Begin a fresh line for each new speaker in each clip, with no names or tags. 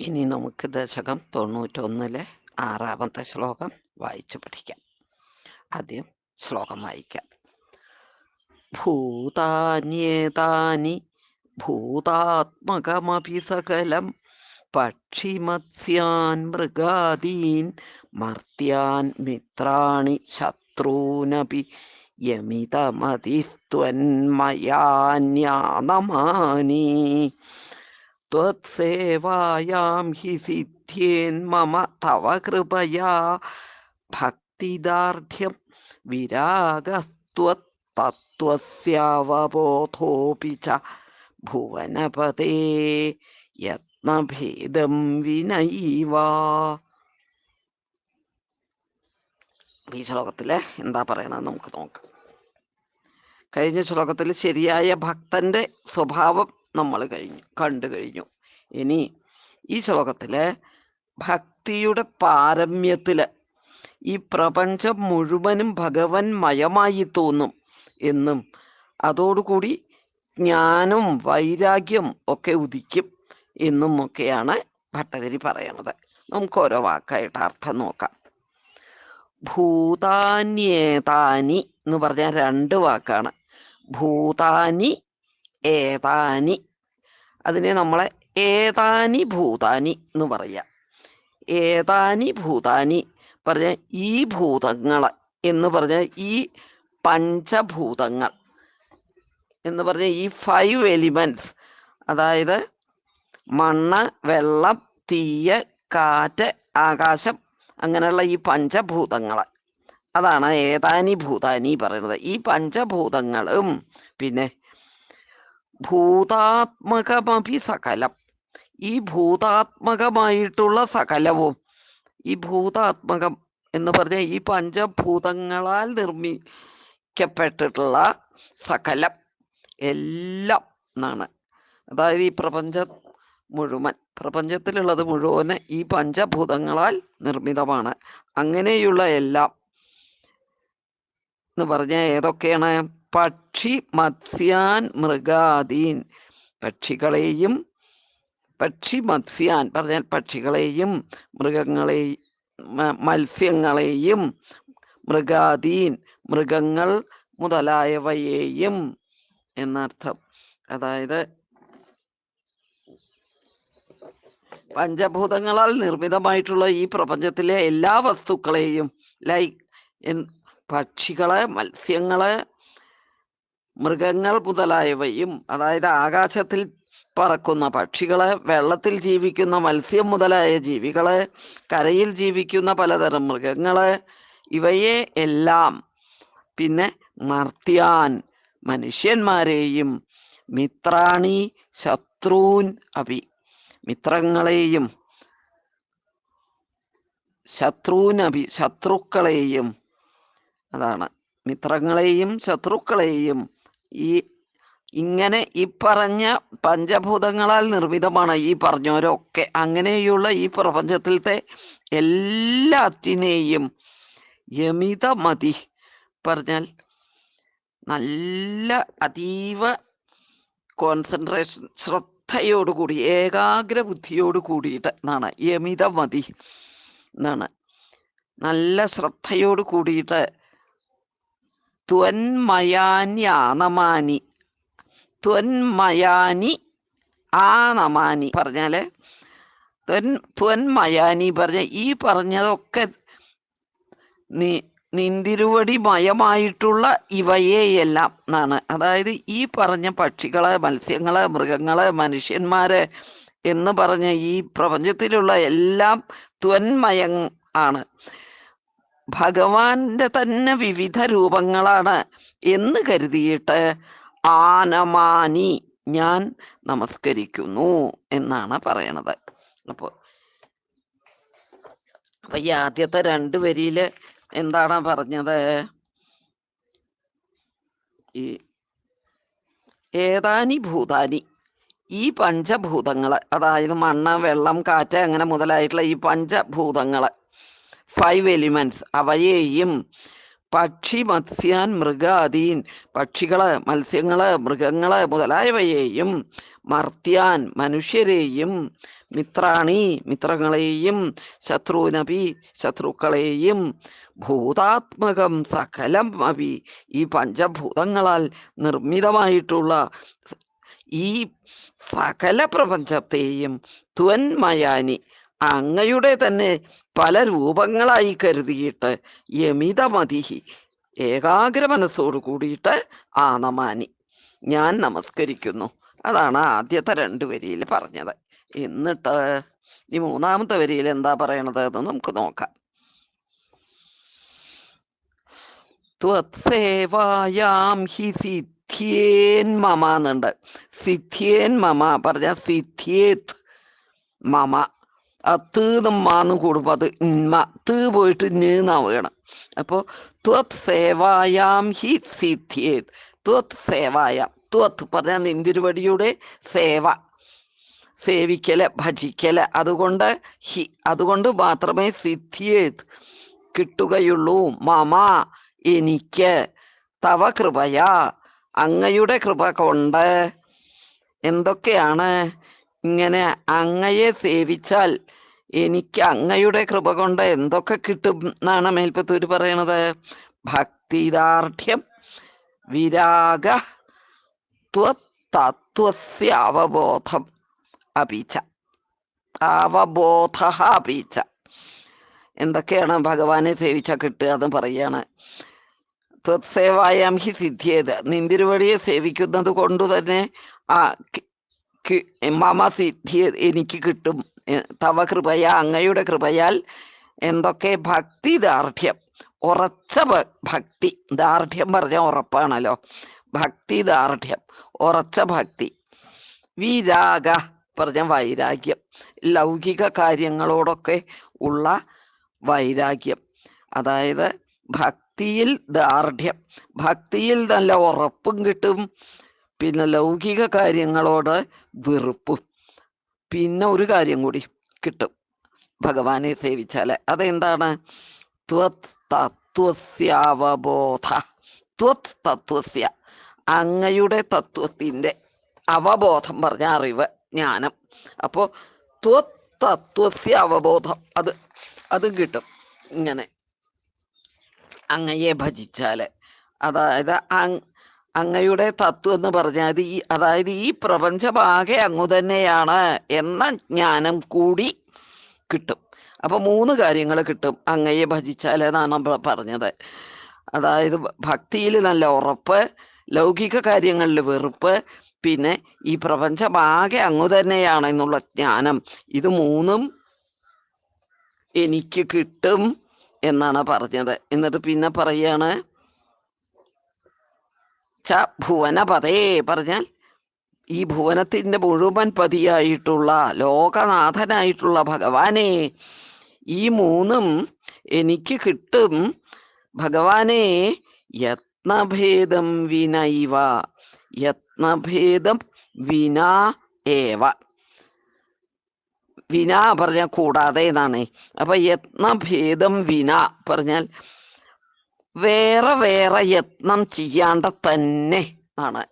ഇനി നമുക്ക് ദശകം തൊണ്ണൂറ്റൊന്നിലെ ആറാമത്തെ ശ്ലോകം വായിച്ചു പഠിക്കാം. ആദ്യം ശ്ലോകം വായിക്കാം. ഭൂതാന്യേതാനി ഭൂതാത്മകമപി സകലം പക്ഷിമത്സ്യാൻ മൃഗാദീൻ മർത്യാൻ മിത്രാണി ശത്രൂനപി യമിതമതിസ്ത്വന്മയാന്യാനമാനി त्वत्सेवायां हि सिद्ध्येन्मम तव कृपया भक्तिदार्ढ्यं विरागस्त्वत्तत्त्वस्यावबोधोऽपि च भुवनपते യത്നഭേദം വിനൈവ ഈ ശ്ലോകത്തില് എന്താ പറയണത് നമുക്ക് നോക്കാം കഴിഞ്ഞ ശ്ലോകത്തിൽ ശരിയായ ഭക്തന്റെ സ്വഭാവം നമ്മൾ കഴിഞ്ഞു കണ്ടു കഴിഞ്ഞു. ഇനി ഈ ശ്ലോകത്തിലെ ഭക്തിയുടെ പാരമ്യത്തിൽ ഈ പ്രപഞ്ചം മുഴുവനും ഭഗവൻ മയമായി തോന്നും എന്നും അതോടുകൂടി ജ്ഞാനം വൈരാഗ്യം ഒക്കെ ഉദിക്കും എന്നും ഒക്കെയാണ് ഭട്ടതിരി പറയണത്. നമുക്ക് ഓരോ വാക്കായിട്ട് അർത്ഥം നോക്കാം. ഭൂതാന്യേതാനി എന്ന് പറഞ്ഞാൽ രണ്ട് വാക്കാണ്. ഭൂതാനി ഏതാനി? അതിനെ നമ്മളെ ഏതാനി ഭൂതാനി എന്ന് പറയാം. ഏതാനി ഭൂതാനി പറഞ്ഞ ഈ ഭൂതങ്ങൾ എന്ന് പറഞ്ഞ ഈ പഞ്ചഭൂതങ്ങൾ എന്ന് പറഞ്ഞ ഈ ഫൈവ് എലിമെന്റ്സ് അതായത് മണ്ണ് വെള്ളം തീയ് കാറ്റ് ആകാശം അങ്ങനെയുള്ള ഈ പഞ്ചഭൂതങ്ങൾ അതാണ് ഏതാനി ഭൂതാനി പറയുന്നത്. ഈ പഞ്ചഭൂതങ്ങളും പിന്നെ ഭൂതാത്മകമപി സകലം ഈ ഭൂതാത്മകമായിട്ടുള്ള സകലവും ഈ ഭൂതാത്മകം എന്ന് പറഞ്ഞ ഈ പഞ്ചഭൂതങ്ങളാൽ നിർമ്മിക്കപ്പെട്ടിട്ടുള്ള സകലം എല്ലാം എന്നാണ്. അതായത് ഈ പ്രപഞ്ച മുഴുവൻ പ്രപഞ്ചത്തിലുള്ളത് മുഴുവൻ ഈ പഞ്ചഭൂതങ്ങളാൽ നിർമ്മിതമാണ്. അങ്ങനെയുള്ള എല്ലാം എന്ന് പറഞ്ഞ ഏതൊക്കെയാണ്? പക്ഷി മത്സ്യാൻ മൃഗാദീൻ. പക്ഷികളെയും പക്ഷി മത്സ്യാൻ പറഞ്ഞാൽ പക്ഷികളെയും മൃഗങ്ങളെ മത്സ്യങ്ങളെയും മൃഗാദീൻ മൃഗങ്ങൾ മുതലായവയെയും എന്നർത്ഥം. അതായത് പഞ്ചഭൂതങ്ങളാൽ നിർമ്മിതമായിട്ടുള്ള ഈ പ്രപഞ്ചത്തിലെ എല്ലാ വസ്തുക്കളെയും ലൈ പക്ഷികളെ മത്സ്യങ്ങൾ മൃഗങ്ങൾ മുതലായവയും അതായത് ആകാശത്തിൽ പറക്കുന്ന പക്ഷികളെ വെള്ളത്തിൽ ജീവിക്കുന്ന മത്സ്യം മുതലായ ജീവികളെ കരയിൽ ജീവിക്കുന്ന പലതരം മൃഗങ്ങളെ ഇവയെ എല്ലാം പിന്നെ മർത്യാൻ മനുഷ്യന്മാരെയും മിത്രാണി ശത്രുൻ അഭി മിത്രങ്ങളെയും ശത്രൂനഭി ശത്രുക്കളെയും അതാണ്. മിത്രങ്ങളെയും ശത്രുക്കളെയും ഈ ഇങ്ങനെ ഈ പറഞ്ഞ പഞ്ചഭൂതങ്ങളാൽ നിർമ്മിതമാണ് ഈ പറഞ്ഞവരൊക്കെ. അങ്ങനെയുള്ള ഈ പ്രപഞ്ചത്തിലത്തെ എല്ലാറ്റിനെയും യമിതമതി പറഞ്ഞാൽ നല്ല അതീവ കോൺസെൻട്രേഷൻ ശ്രദ്ധയോടുകൂടി ഏകാഗ്ര ബുദ്ധിയോട് കൂടിയിട്ട് എന്നാണ്. യമിതമതി എന്നാണ്. നല്ല ശ്രദ്ധയോട് കൂടിയിട്ട് ത്വന്മയാന്യാനമാനി ത്വന്മയാനി ആനമാനി പറഞ്ഞാൽ ത്വൻ ത്വന്മയാനി പറഞ്ഞ ഈ പറഞ്ഞതൊക്കെ നീ നിന്തിരുവടി മയമായിട്ടുള്ള ഇവയെയെല്ലാം എന്നാണ് അതായത് ഈ പറഞ്ഞ പക്ഷികൾ മത്സ്യങ്ങൾ മൃഗങ്ങൾ മനുഷ്യന്മാര് എന്ന് പറഞ്ഞ ഈ പ്രപഞ്ചത്തിലുള്ള എല്ലാം ത്വന്മയം ആണ്. ഭഗവാന്റെ തന്നെ വിവിധ രൂപങ്ങളാണ് എന്ന് കരുതിയിട്ട് ആനമാനി ഞാൻ നമസ്കരിക്കുന്നു എന്നാണ് പറയണത്. അപ്പൊ അപ്പൊ ഈ ആദ്യത്തെ രണ്ട് വരിയിൽ എന്താണ് പറഞ്ഞത്? ഈ ഏതാനി ഭൂതാനി. ഈ പഞ്ചഭൂതങ്ങൾ അതായത് മണ്ണ് വെള്ളം കാറ്റ് അങ്ങനെ മുതലായിട്ടുള്ള ഈ പഞ്ചഭൂതങ്ങൾ. ഫൈവ് എലിമെന്റ്സ് അവയെയും പക്ഷി മത്സ്യാൻ മൃഗാദീൻ പക്ഷികൾ മത്സ്യങ്ങൾ മൃഗങ്ങൾ മുതലായവയെയും മർത്യാൻ മനുഷ്യരെയും മിത്രാണി മിത്രങ്ങളെയും ശത്രുനപി ശത്രുക്കളെയും ഭൂതാത്മകം സകലം അപി ഈ പഞ്ചഭൂതങ്ങളാൽ നിർമ്മിതമായിട്ടുള്ള ഈ സകല പ്രപഞ്ചത്തെയും ത്വന്മയാനി. അങ്ങയുടെ തന്നെ പല രൂപങ്ങളായി കരുതിയിട്ട് യമിതമതിഹി ഏകാഗ്ര മനസ്സോട് കൂടിയിട്ട് ആനമാനി ഞാൻ നമസ്കരിക്കുന്നു. അതാണ് ആദ്യത്തെ രണ്ട് വരിയിൽ പറഞ്ഞത്. എന്നിട്ട് ഈ മൂന്നാമത്തെ വരിയിൽ എന്താ പറയണത് എന്ന് നമുക്ക് നോക്കാം. ത്വത്സേവായാം ഹി സിദ്ധ്യേൻ മമ സിദ്ധ്യേൻ മമ പറഞ്ഞ സിദ്ധ്യേത് മമ. ആ തീ നമ്മാന്ന് കൂടുമ്പോൾ അത് ഇന്മ തീ പോയിട്ട് നീന്നാവുകയാണ് അപ്പോൾ അപ്പോ ത്വത് സേവായാം ഹി സിദ്ധ്യേത്. ത്വത് സേവായാം. ത്വത്ത് പറഞ്ഞാൽ നിന്തിരുവടിയുടെ സേവ. സേവിക്കൽ ഭജിക്കൽ അതുകൊണ്ട് ഹി അതുകൊണ്ട് മാത്രമേ സിദ്ധിയേത് കിട്ടുകയുള്ളൂ. മമ എനിക്ക് തവ കൃപയാ. അങ്ങയുടെ കൃപ കൊണ്ട്. എന്തൊക്കെയാണ്? ഇങ്ങനെ അങ്ങയെ സേവിച്ചാൽ എനിക്ക് അങ്ങയുടെ കൃപ കൊണ്ട് എന്തൊക്കെ കിട്ടും എന്നാണ് മേൽപ്പത്തൂര് പറയണത്? ഭക്തിദാർഢ്യം വിരാഗ തത്വസ്യ അവബോധം അപീച്ച. അവബോധ അപീച്ച. എന്തൊക്കെയാണ് ഭഗവാനെ സേവിച്ച കിട്ടുക എന്ന് പറയാണ്. ത്വത്സേവായാം ഹി സിദ്ധിയത്. നിന്തിരുവടിയെ സേവിക്കുന്നത് കൊണ്ട് തന്നെ ആ മമ സിദ്ധി എനിക്ക് കിട്ടും. തവ കൃപയ അങ്ങയുടെ കൃപയാൽ എന്തൊക്കെ ഭക്തി ദാർഢ്യം. ഉറച്ച ഭക്തി. ദാർഢ്യം പറഞ്ഞ ഉറപ്പാണല്ലോ. ഭക്തി ദാർഢ്യം. ഉറച്ച ഭക്തി. വിരാഗ പറഞ്ഞ വൈരാഗ്യം. ലൗകിക കാര്യങ്ങളോടൊക്കെ ഉള്ള വൈരാഗ്യം. അതായത് ഭക്തിയിൽ ദാർഢ്യം. ഭക്തിയിൽ നല്ല ഉറപ്പും കിട്ടും. പിന്നെ ലൗകിക കാര്യങ്ങളോട് വെറുപ്പും. പിന്നെ ഒരു കാര്യം കൂടി കിട്ടും. ഭഗവാനെ സേവിച്ചാൽ അതെന്താണ്? ത്വത് ത്വത് തത്വസ്യ അങ്ങയുടെ തത്വത്തിന്റെ അവബോധം പറഞ്ഞ അറിവ് ജ്ഞാനം. അപ്പോൾ ത്വത് തത്വസ്യ അവബോധം അത് അത് കിട്ടും ഇങ്ങനെ. അങ്ങയെ ഭജിച്ചാൽ അതായത് അങ്ങയുടെ തത്വം എന്ന് പറഞ്ഞാൽ ഈ അതായത് ഈ പ്രപഞ്ചമാകെ അങ്ങു തന്നെയാണ് എന്ന ജ്ഞാനം കൂടി കിട്ടും. അപ്പൊ മൂന്ന് കാര്യങ്ങൾ കിട്ടും അങ്ങയെ ഭജിച്ചാൽ എന്നാണ് നമ്മൾ പറഞ്ഞത്. അതായത് ഭക്തിയിൽ നല്ല ഉറപ്പ് ലൗകിക കാര്യങ്ങളിൽ വെറുപ്പ് പിന്നെ ഈ പ്രപഞ്ചമാകെ അങ്ങു തന്നെയാണ് എന്നുള്ള ജ്ഞാനം. ഇത് മൂന്നും എനിക്ക് കിട്ടും എന്നാണ് പറഞ്ഞത്. എന്നിട്ട് പിന്നെ പറയാണ് ച ഭുവനപതേ പറഞ്ഞാൽ ഈ ഭുവനത്തിന്റെ മുഴുവൻ പതിയായിട്ടുള്ള ലോകനാഥനായിട്ടുള്ള ഭഗവാനെ ഈ മൂന്നും എനിക്ക് കിട്ടും. ഭഗവാനെ യത്നഭേദം വിനൈവ യത്നഭേദം വിനാ ഏവ. വിന പറഞ്ഞാൽ കൂടാതെ എന്നാണ്. അപ്പൊ യത്നഭേദം വിന പറഞ്ഞാൽ വേറെ വേറെ യത്നം ചെയ്യാണ്ട തന്നെ ആണ്.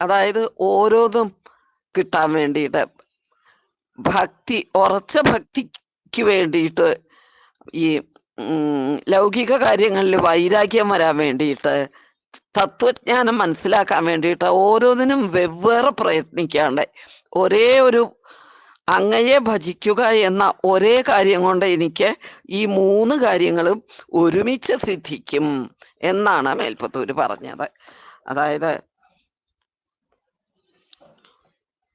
അതായത് ഓരോന്നും കിട്ടാൻ വേണ്ടിയിട്ട് ഭക്തി ഉറച്ച ഭക്തിക്ക് വേണ്ടിയിട്ട് ഈ ലൗകിക കാര്യങ്ങളിൽ വൈരാഗ്യം വരാൻ വേണ്ടിയിട്ട് തത്വജ്ഞാനം മനസ്സിലാക്കാൻ വേണ്ടിയിട്ട് ഓരോന്നിനും വെവ്വേറെ പ്രയത്നിക്കാണ്ട് ഒരേ ഒരു അങ്ങയെ ഭജിക്കുക എന്ന ഒരേ കാര്യം കൊണ്ട് എനിക്ക് ഈ മൂന്ന് കാര്യങ്ങളും ഒരുമിച്ച് സിദ്ധിക്കും എന്നാണ് മേൽപ്പത്തൂര് പറഞ്ഞത്. അതായത്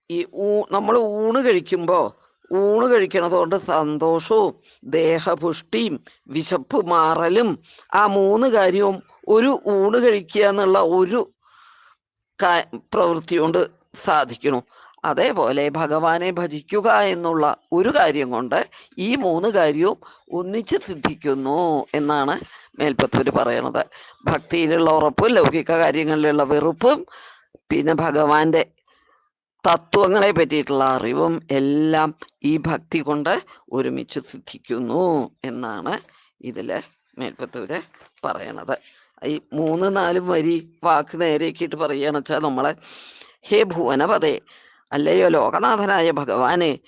ഈ ഊ നമ്മൾ ഊണ് കഴിക്കുമ്പോൾ ഊണ് കഴിക്കണത് കൊണ്ട് സന്തോഷവും ദേഹപുഷ്ടിയും വിശപ്പ് മാറലും ആ മൂന്ന് കാര്യവും ഒരു ഊണ് കഴിക്കുക എന്നുള്ള ഒരു പ്രവൃത്തി കൊണ്ട് സാധിക്കണു അതേപോലെ ഭഗവാനെ ഭജിക്കുക എന്നുള്ള ഒരു കാര്യം കൊണ്ട് ഈ മൂന്ന് കാര്യവും ഒന്നിച്ച് സിദ്ധിക്കുന്നു എന്നാണ് മേൽപ്പത്തൂര് പറയണത്. ഭക്തിയിലുള്ള ഉറപ്പും ലൗകിക കാര്യങ്ങളിലുള്ള വെറുപ്പും പിന്നെ ഭഗവാന്റെ തത്വങ്ങളെ പറ്റിയിട്ടുള്ള അറിവും എല്ലാം ഈ ഭക്തി കൊണ്ട് ഒരുമിച്ച് സിദ്ധിക്കുന്നു എന്നാണ് ഇതിൽ മേൽപ്പത്തൂര് പറയണത്. ഈ മൂന്ന് നാലും വരി വാക്ക് നേരെയാക്കിയിട്ട് പറയുകയാണെന്ന് വെച്ചാൽ നമ്മളെ ഹേ ഭുവനപതേ അല്ലയോ ലോകനാഥനായ ഭഗവാനെ.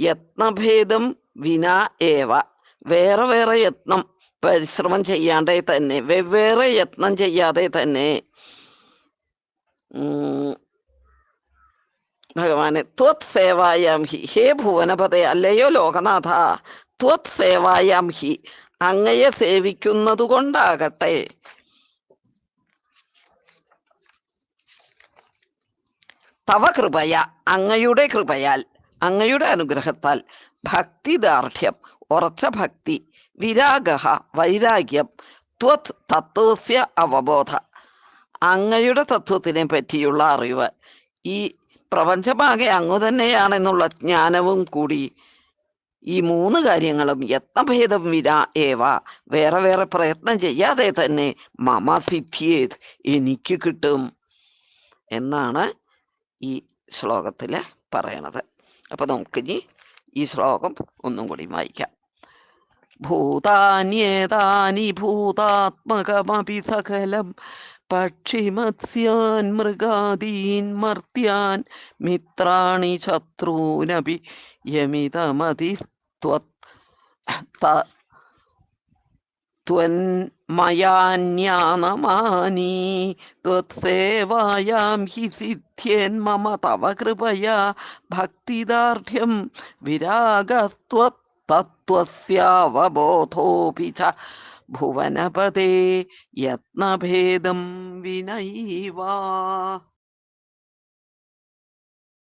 യത്നഭേദം വിനാ ഏവ. വേറെ വേറെ യത്നം പരിശ്രമം ചെയ്യാതെ തന്നെ. വെവ്വേറെ യത്നം ചെയ്യാതെ തന്നെ. ഭഗവാനെ ത്വത് സേവായാം ഹി. ഹേ ഭുവനപതേ അല്ലയോ ലോകനാഥ. ത്വത് സേവായാം ഹി. അങ്ങയെ സേവിക്കുന്നത് തവ കൃപയ അങ്ങയുടെ കൃപയാൽ അങ്ങയുടെ അനുഗ്രഹത്താൽ. ഭക്തി ദാർഢ്യം ഉറച്ച ഭക്തി വിരാഗ വൈരാഗ്യം ത്വത് തത്വസ്യ അവബോധ. അങ്ങയുടെ തത്വത്തിനെ പറ്റിയുള്ള അറിവ്. ഈ പ്രപഞ്ചമാകെ അങ്ങു തന്നെയാണെന്നുള്ള ജ്ഞാനവും കൂടി ഈ മൂന്ന് കാര്യങ്ങളും യത്നഭേദം വിരാ ഏവ. വേറെ വേറെ പ്രയത്നം ചെയ്യാതെ തന്നെ മമ സിദ്ധിയേത് എനിക്ക് കിട്ടും. എന്നാണ് ഈ ശ്ലോകത്തിൽ പറയണത്. അപ്പൊ നമുക്കിനി ഈ ശ്ലോകം ഒന്നും കൂടി വായിക്കാം. ഭൂതാന്യേതാനി ഭൂതാത്മകമപി സകലം പക്ഷിമത്സ്യാൻ മൃഗാദീൻ മർത്യാൻ മിത്രാണി ശത്രൂനപി യമിതമതി ഹി സിദ്ധ്യേൻ മമ തവ കൃപയ ഭക്തിദാർഢ്യം വിരാഗസ്ത്വത് തത്വസ്യാവബോധോപി ച ഭുവനപദേ യത്നഭേദം വിനൈവാ